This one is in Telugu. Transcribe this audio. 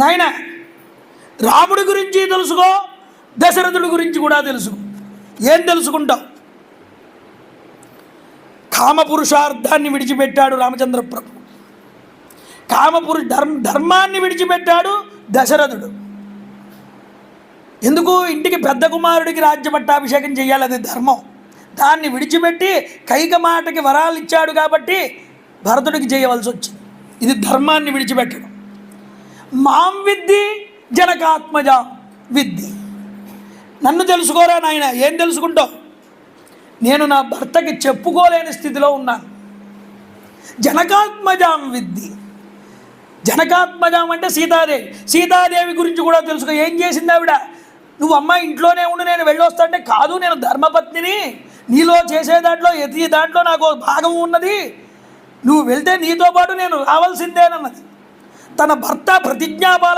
నాయన రాముడి గురించి తెలుసుకో దశరథుడి గురించి కూడా తెలుసుకో. ఏం తెలుసుకుంటావు? కామపురుషార్థాన్ని విడిచిపెట్టాడు రామచంద్ర ప్రభు కామపురు ధర్మ ధర్మాన్ని విడిచిపెట్టాడు దశరథుడు. ఎందుకు? ఇంటికి పెద్ద కుమారుడికి రాజ్యపట్టాభిషేకం చేయాలి అది ధర్మం. దాన్ని విడిచిపెట్టి కైక మాటకి వరాలు ఇచ్చాడు కాబట్టి భరతుడికి చేయవలసి వచ్చింది. ఇది ధర్మాన్ని విడిచిపెట్టడం. మాం విద్ది జనకాత్మజ విద్ది నన్ను తెలుసుకోరా నాయన? ఏం తెలుసుకుంటావు? నేను నా భర్తకి చెప్పుకోలేని స్థితిలో ఉన్నాను. జనకాత్మజాం విద్ది జనకాత్మజాం అంటే సీతాదేవి. సీతాదేవి గురించి కూడా తెలుసుకో. ఏం చేసింది ఆవిడ? నువ్వు అమ్మ ఇంట్లోనే ఉండి నేను వెళ్ళొస్తాంటే కాదు నేను ధర్మపత్నిని. నీలో చేసే దాంట్లో ఎతి దాంట్లో నాకు భాగం ఉన్నది. నువ్వు వెళ్తే నీతో పాటు నేను రావాల్సిందేనన్నది. తన భర్త ప్రతిజ్ఞాబాల